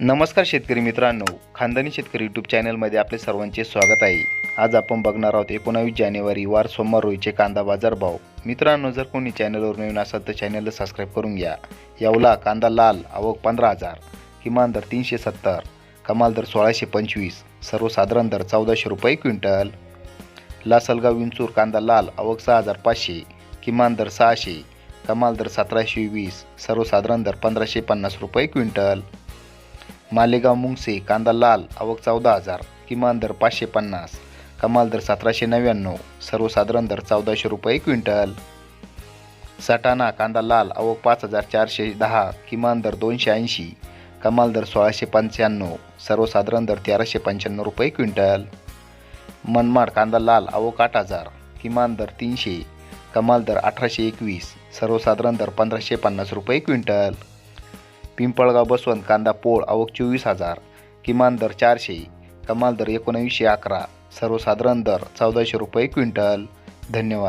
नमस्कार शेतकरी मित्रांनो. खानदानी शेतकरी यूट्यूब चॅनलमध्ये आपले सर्वांचे स्वागत आहे. आज आपण बघणार आहोत एकोणावीस जानेवारी वार सोमवार रोईचे कांदा बाजार भाव. मित्रांनो जर कोणी चॅनलवर नवीन असाल तर चॅनलला सबस्क्राईब करून घ्या. यावला कांदा लाल आवक पंधरा हजार किमान दर तीनशे सत्तर कमाल दर सोळाशे पंचवीस सर्वसाधारण दर चौदाशे रुपये क्विंटल. लासलगाव विंचूर कांदा लाल आवक सहा हजार पाचशे किमान दर सहाशे कमाल दर सतराशे वीस सर्वसाधारण दर पंधराशे पन्नास रुपये क्विंटल. मालेगाव मुंगसे कांदा लाल आवक चौदा हजार किमान दर पाचशे पन्नास कमाल दर सतराशे नव्याण्णव सर्वसाधारण दर चौदाशे रुपये क्विंटल. सटाणा कांदा लाल आवक पाच हजार चारशे दहा किमान दर दोनशे ऐंशी कमाल दर सोळाशे पंच्याण्णव सर्वसाधारण दर तेराशे पंच्याण्णव रुपये क्विंटल. मनमाड कांदा लाल आवक आठ हजार किमान दर तीनशे कमाल दर अठराशे एकवीस सर्वसाधारण दर पंधराशे पन्नास रुपये क्विंटल. पिंपळगाव बसवंत कांदा पोळ आवक चोवीस हजार. किमान दर चारशे. कमाल दर एकोणावीसशे अकरा. सर्वसाधारण दर चौदाशे रुपये क्विंटल. धन्यवाद.